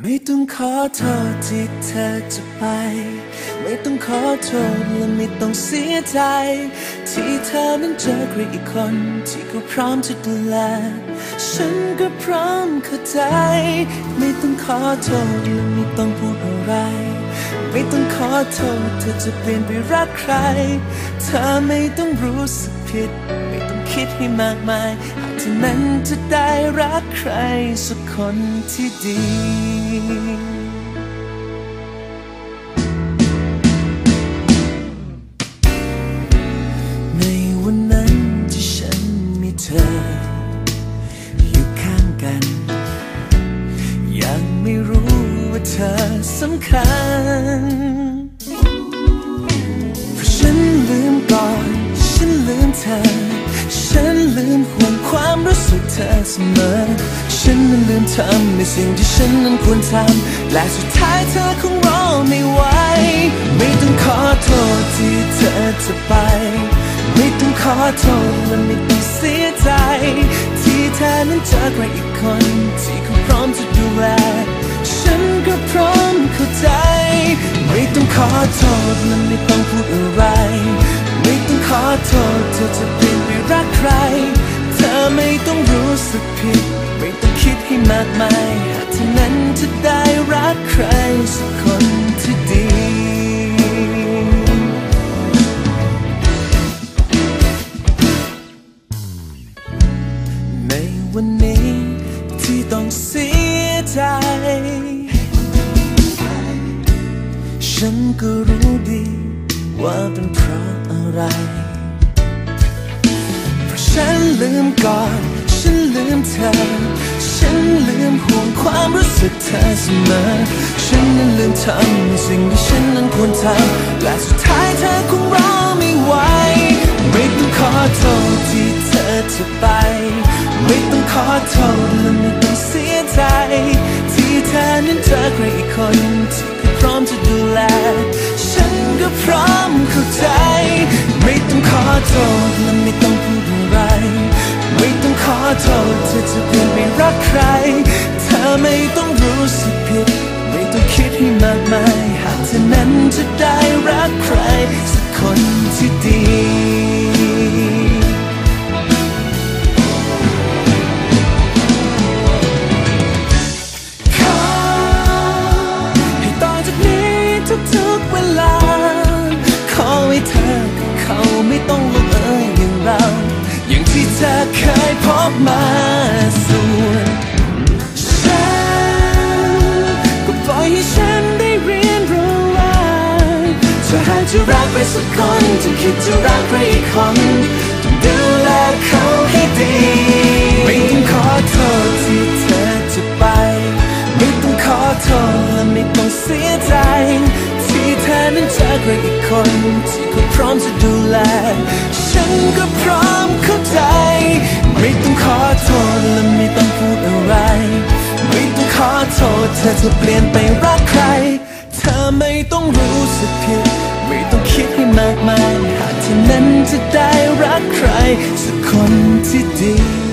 ไม่ต้องขอโทษที่เธอจะไป ไม่ต้องขอโทษและไม่ต้องเสียใจ ที่เธอนั้นเจอใครอีกคน ที่เขาพร้อมจะดูแล ฉันก็พร้อมเข้าใจ ไม่ต้องขอโทษและไม่ต้องพูดอะไร ไม่ต้องขอโทษเธอจะเปลี่ยนไปรักใคร เธอไม่ต้องรู้สึกผิด ไม่ต้องคิดให้มากมาย หากเธอนั้นจะได้รักใครสักคนที่ดี ในวันนั้นที่ฉันมีเธอ อยู่ข้างกัน ยังไม่รู้ว่าเธอสำคัญ เพราะฉันลืมก่อน ฉันลืมเธอ รู้สึกเธอเสมอ ฉันนั้นลืมทำในสิ่งที่ฉันนั้นควรทำ และสุดท้ายเธอคงรอไม่ไหว ไม่ต้องขอโทษที่เธอจะไป ไม่ต้องขอโทษและไม่ต้องเสียใจ ที่เธอนั้นเจอใครอีกคน ที่เขาพร้อมจะดูแล ฉันก็พร้อมเข้าใจ ไม่ต้องขอโทษและไม่ต้องพูดอะไร ไม่ต้องขอโทษเธอจะ ต้องรู้สึกผิด ไม่ต้องคิดให้มากมายหากเธอนั้นจะได้รักใครสักคนที่ดีในวันนี้ที่ต้องเสียใจ ฉันก็รู้ดีว่าเป็นเพราะอะไร ฉันลืมก่อน ฉันลืมเธอ ฉันลืมห่วงความรู้สึกเธอเสมอ ฉันนั้นลืมทำสิ่งที่ฉันนั้นควรทำและสุดท้ายเธอคงรอไม่ไหว ไม่ต้องขอโทษที่เธอจะไป ไม่ต้องขอโทษและไม่ต้องเสียใจ ที่เธอนั้นเจอใครอีกคนที่พร้อมจะดูแล ฉันก็พร้อมเข้าใจ ไม่ต้องขอโทษและไม่ต้อง โทษเธอจะเปลี่ยนไปรักใคร เธอไม่ต้องรู้สึกผิด ไม่ต้องคิดให้มากมาย หากเธอนั้นจะได้รักใคร สักคนที่ดีขอให้ต่อจากนี้ทุกๆเวลา ขอให้เธอกับเขาไม่ต้อง อย่างที่เธอเคยพบมาส่วนฉันก็ปล่อยให้ฉันได้เรียนรู้ว่าถ้าหากจะรักไปสักคนจะคิดจะรักใครอีกคนต้องดูแลเขาให้ดีไม่ต้องขอโทษที่เธอจะไป ไม่ต้องขอโทษและไม่ต้องเสียใจที่เธอนั้นเจอใครอีกคนที่เขาพร้อมจะดูแล ฉันก็พร้อม ใจ ไม่ต้องขอโทษและไม่ต้องพูดอะไร ไม่ต้องขอโทษเธอจะเปลี่ยนไปรักใคร เธอไม่ต้องรู้สึกผิด ไม่ต้องคิดให้มากมาย หากเธอนั้นจะได้รักใคร สักคนที่ดี